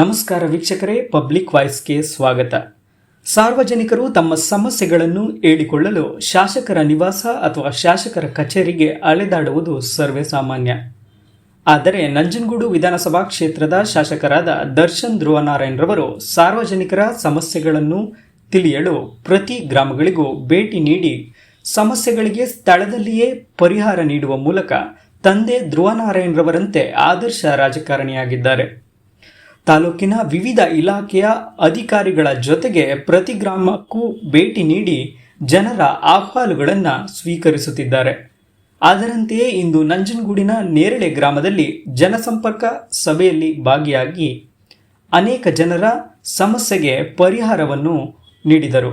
ನಮಸ್ಕಾರ ವೀಕ್ಷಕರೇ, ಪಬ್ಲಿಕ್ ವಾಯ್ಸ್ಗೆ ಸ್ವಾಗತ. ಸಾರ್ವಜನಿಕರು ತಮ್ಮ ಸಮಸ್ಯೆಗಳನ್ನು ಹೇಳಿಕೊಳ್ಳಲು ಶಾಸಕರ ನಿವಾಸ ಅಥವಾ ಶಾಸಕರ ಕಚೇರಿಗೆ ಅಲೆದಾಡುವುದು ಸರ್ವೇ ಸಾಮಾನ್ಯ. ಆದರೆ ನಂಜನಗೂಡು ವಿಧಾನಸಭಾ ಕ್ಷೇತ್ರದ ಶಾಸಕರಾದ ದರ್ಶನ್ ಧ್ರುವನಾರಾಯಣರವರು ಸಾರ್ವಜನಿಕರ ಸಮಸ್ಯೆಗಳನ್ನು ತಿಳಿಯಲು ಪ್ರತಿ ಗ್ರಾಮಗಳಿಗೂ ಭೇಟಿ ನೀಡಿ ಸಮಸ್ಯೆಗಳಿಗೆ ಸ್ಥಳದಲ್ಲಿಯೇ ಪರಿಹಾರ ನೀಡುವ ಮೂಲಕ ತಂದೆ ಧ್ರುವನಾರಾಯಣರವರಂತೆ ಆದರ್ಶ ರಾಜಕಾರಣಿಯಾಗಿದ್ದಾರೆ. ತಾಲೂಕಿನ ವಿವಿಧ ಇಲಾಖೆಯ ಅಧಿಕಾರಿಗಳ ಜೊತೆಗೆ ಪ್ರತಿ ಗ್ರಾಮಕ್ಕೂ ಭೇಟಿ ನೀಡಿ ಜನರ ಅಹವಾಲುಗಳನ್ನು ಸ್ವೀಕರಿಸುತ್ತಿದ್ದಾರೆ. ಅದರಂತೆಯೇ ಇಂದು ನಂಜನಗೂಡಿನ ನೇರಳೆ ಗ್ರಾಮದಲ್ಲಿ ಜನಸಂಪರ್ಕ ಸಭೆಯಲ್ಲಿ ಭಾಗಿಯಾಗಿ ಅನೇಕ ಜನರ ಸಮಸ್ಯೆಗೆ ಪರಿಹಾರವನ್ನು ನೀಡಿದರು.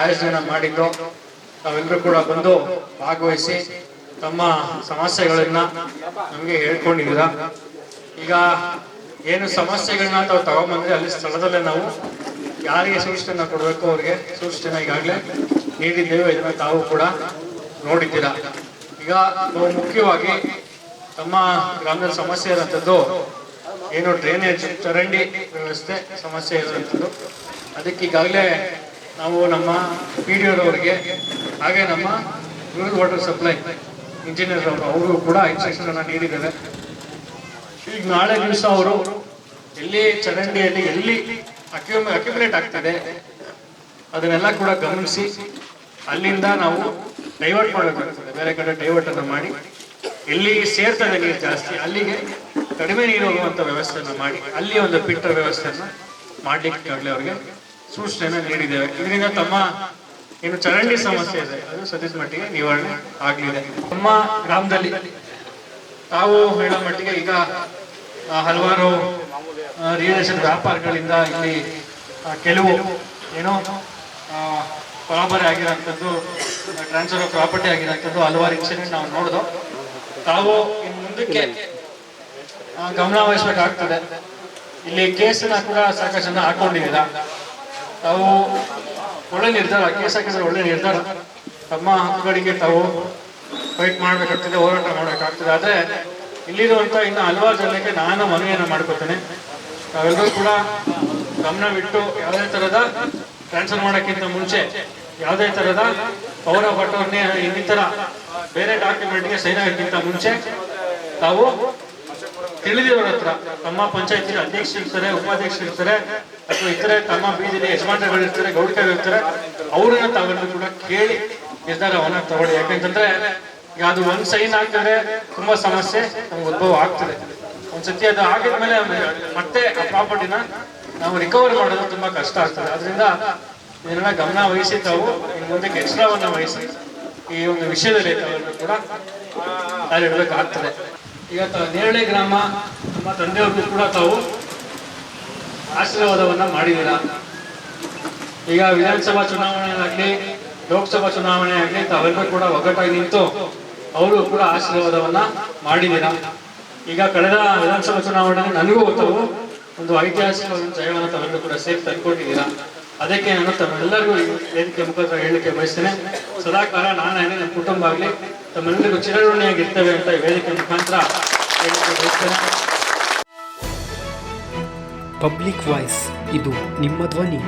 ಆಯೋಜನೆ ಮಾಡಿದ್ದು ತಾವೆಲ್ಲರೂ ಕೂಡ ಬಂದು ಭಾಗವಹಿಸಿ ತಮ್ಮ ಸಮಸ್ಯೆಗಳನ್ನ ನಮಗೆ ಹೇಳ್ಕೊಂಡಿದ್ದೀರಾ. ಈಗ ಏನು ಸಮಸ್ಯೆಗಳನ್ನ ತಾವು ತಗೊಂಬಂದ್ರೆ ಅಲ್ಲಿ ಸ್ಥಳದಲ್ಲೇ ನಾವು ಯಾರಿಗೆ ಸೂಚನೆ ಕೊಡಬೇಕು ಅವ್ರಿಗೆ ಸೂಚನೆ ಈಗಾಗಲೇ ನೀಡಿದ್ದೇವೆ, ಇದನ್ನ ತಾವು ಕೂಡ ನೋಡಿದ್ದೀರಾ. ಈಗ ನಾವು ಮುಖ್ಯವಾಗಿ ತಮ್ಮ ಗ್ರಾಮದ ಸಮಸ್ಯೆ ಇರುವಂಥದ್ದು ಏನು ಡ್ರೈನೇಜ್ ಚರಂಡಿ ವ್ಯವಸ್ಥೆ ಸಮಸ್ಯೆ ಇರುವಂಥದ್ದು ಅದಕ್ಕೆ ಈಗಾಗಲೇ ನಾವು ನಮ್ಮ ಪಿ ಡಿ ಅವರಿಗೆ ಹಾಗೆ ನಮ್ಮ ರೂರಲ್ ವಾಟರ್ ಸಪ್ಲೈ ಇಂಜಿನಿಯರ್ ಅವರು ಕೂಡ ಇನ್ಸ್ಟ್ರಕ್ಷನ್ ನೀಡಿದ್ದಾರೆ. ಈಗ ನಾಳೆ ದಿವಸ ಅವರು ಎಲ್ಲಿ ಚರಂಡಿಯಲ್ಲಿ ಎಲ್ಲಿ ಅಕ್ಯುಮ್ ಅಕ್ಯುಮುಲೇಟ್ ಆಗ್ತಿದೆ, ಅದನ್ನೆಲ್ಲ ಕೂಡ ಗಮನಿಸಿ ಅಲ್ಲಿಂದ ನಾವು ಡೈವರ್ಟ್ ಮಾಡಬೇಕಾಗ್ತದೆ ಬೇರೆ ಕಡೆ ಡೈವರ್ಟ್ ಅನ್ನು ಮಾಡಿ, ಎಲ್ಲಿ ಸೇರ್ತದೆ ನೀರು ಜಾಸ್ತಿ, ಅಲ್ಲಿಗೆ ಕಡಿಮೆ ನೀರು ಹೋಗುವಂಥ ವ್ಯವಸ್ಥೆಯನ್ನು ಮಾಡಿ, ಅಲ್ಲಿ ಒಂದು ಫಿಲ್ಟರ್ ವ್ಯವಸ್ಥೆಯನ್ನು ಮಾಡ್ಲಿಕ್ಕೆ ಅವ್ರಿಗೆ ಅವರಿಗೆ ಸೂಚನೆಯನ್ನು ನೀಡಿದ್ದೇವೆ. ಇದರಿಂದ ತಮ್ಮ ಏನು ಚರಂಡಿ ಸಮಸ್ಯೆ ಇದೆ, ಅದು ಸದ್ಯದ ಮಟ್ಟಿಗೆ ನಿವಾರಣೆ ಆಗಲಿದೆ. ನಮ್ಮ ಗ್ರಾಮದಲ್ಲಿ ತಾವು ಹೇಳೋ ಮಟ್ಟಿಗೆ ಈಗ ಹಲವಾರು ರಿಯಲ್ ಎಸ್ಟೇಟ್ ವ್ಯಾಪಾರಗಳಿಂದ ಇಲ್ಲಿ ಕೆಲವು ಏನೋ ಕೊಲಾಬರಿ ಆಗಿರೋಂಥದ್ದು ಟ್ರಾನ್ಸ್ಫರ್ ಆಫ್ ಪ್ರಾಪರ್ಟಿ ಆಗಿರೋಂಥದ್ದು ಹಲವಾರು ಇನ್ಸಿಡೆಂಟ್ ನಾವು ನೋಡಿದ್ರು ತಾವು ಇನ್ನು ಮುಂದಕ್ಕೆ ಗಮನ ವಹಿಸಬೇಕಾಗ್ತದೆ ಇಲ್ಲಿ ಕೇಸನ್ನ ಕೂಡ ಸಾಕಷ್ಟು ಜನ ಹಾಕೊಂಡಿದ್ದೀರ? ತಾವು ಒಳ್ಳೆ ನಿರ್ಧಾರ, ಕೇಸ್ ಹಾಕಿದ್ರೆ ಒಳ್ಳೆ ನಿರ್ಧಾರ. ತಮ್ಮ ಹಕ್ಕುಗಳಿಗೆ ತಾವು ಫೈಟ್ ಮಾಡಬೇಕಾಗ್ತದೆ, ಹೋರಾಟ ಮಾಡಬೇಕಾಗ್ತದೆ. ಆದ್ರೆ ಇಲ್ಲಿರುವಂತ ಇನ್ನು ಹಲವಾರು ಜನಕ್ಕೆ ನಾನು ಮನವಿಯನ್ನು ಮಾಡ್ಕೊತೇನೆ. ನಾವೆಲ್ಲರೂ ಕೂಡ ಗಮನವಿಟ್ಟು ಯಾವುದೇ ತರದ ಟ್ರಾನ್ಸ್ಫರ್ ಮಾಡೋಕ್ಕಿಂತ ಮುಂಚೆ ಯಾವುದೇ ತರದ ಪೌರ ಬಟವನ್ನೇ ಇನ್ನಿತರ ಬೇರೆ ಡಾಕ್ಯುಮೆಂಟ್ಗೆ ಸೈನ್ ಆಗೋಕ್ಕಿಂತ ಮುಂಚೆ ತಾವು ತಿಳಿದಿರೋರ ಹತ್ರ, ತಮ್ಮ ಪಂಚಾಯತಿನ ಅಧ್ಯಕ್ಷರು ಇರ್ತಾರೆ ಉಪಾಧ್ಯಕ್ಷ ಇರ್ತಾರೆ, ಅಥವಾ ಇತರೆ ತಮ್ಮ ಬೀದಿಲಿ ಯಜಮಾನಗಳಿರ್ತಾರೆ ಇರ್ತಾರೆ, ಅವರನ್ನ ತಾವೆಲ್ಲರೂ ಕೂಡ ಕೇಳಿ ನಿರ್ಧಾರವನ್ನು ತಗೊಳ್ಳಿ. ಯಾಕಂತಂದ್ರೆ ಈಗ ಅದು ಒಂದು ಸೈನ್ ಆಗ್ತಾರೆ ತುಂಬಾ ಸಮಸ್ಯೆ ನಮ್ಗೆ ಉದ್ಭವ ಆಗ್ತದೆ. ಒಂದ್ಸತಿ ಅದು ಆಗಿದ್ಮೇಲೆ ಮತ್ತೆ ಆ ಪ್ರಾಪರ್ಟಿನ ನಾವು ರಿಕವರ್ ಮಾಡೋದು ತುಂಬಾ ಕಷ್ಟ ಆಗ್ತದೆ. ಅದರಿಂದ ಇದನ್ನ ಗಮನ ವಹಿಸಿ ತಾವು ಮುಂದೆ ಮುಂದಕ್ಕೆ ಎಚ್ಚರವನ್ನ ವಹಿಸಿ ಈ ಒಂದು ವಿಷಯದಲ್ಲಿ ಕೂಡ ಕಾರ್ಯನಿರ್ವಹಿಸಬೇಕಾಗ್ತದೆ. ಈಗ ನೇರಳೆ ಗ್ರಾಮ ನಮ್ಮ ತಂದೆಯವ್ರಿಗೂ ಕೂಡ ತಾವು ಆಶೀರ್ವಾದವನ್ನ ಮಾಡಿದ್ದೀರಾ ಈಗ ವಿಧಾನಸಭಾ ಚುನಾವಣೆ ಆಗಲಿ, ಲೋಕಸಭಾ ಚುನಾವಣೆ ಆಗಲಿ ತಾವೆಲ್ಲರೂ ಕೂಡ ಒಗ್ಗಟ್ಟಾಗಿ ನಿಂತು ಅವರು ಕೂಡ ಆಶೀರ್ವಾದವನ್ನ ಮಾಡಿದ್ದೀರಾ? ಈಗ ಕಳೆದ ವಿಧಾನಸಭಾ ಚುನಾವಣೆ ನನಗೂ ತಾವು ಒಂದು ಐತಿಹಾಸಿಕ ಜಯವನ್ನು ತಾವೆಲ್ಲರೂ ಕೂಡ ಸೇರಿ ತಂದುಕೊಟ್ಟಿದ್ದೀರಾ ಅದಕ್ಕೆ ನಾನು ತಮ್ಮೆಲ್ಲರಿಗೂ ವೇದಿಕೆ ಮುಖಾಂತರ ಹೇಳಲಿಕ್ಕೆ ಬಯಸ್ತೇನೆ. ಸದಾಕಾಲ ನಾನೇನೆ ನಮ್ಮ ಕುಟುಂಬ ಆಗಲಿ, ತಮ್ಮೆಲ್ಲರಿಗೂ ಚಿರಋಣಿಯಾಗಿರ್ತೇವೆ ಅಂತ ವೇದಿಕೆ ಮುಖಾಂತರ ಹೇಳಲಿಕ್ಕೆ ಬಯಸ್ತೇನೆ. ಪಬ್ಲಿಕ್ ವಾಯ್ಸ್ ಇದು ನಿಮ್ಮ ಧ್ವನಿ.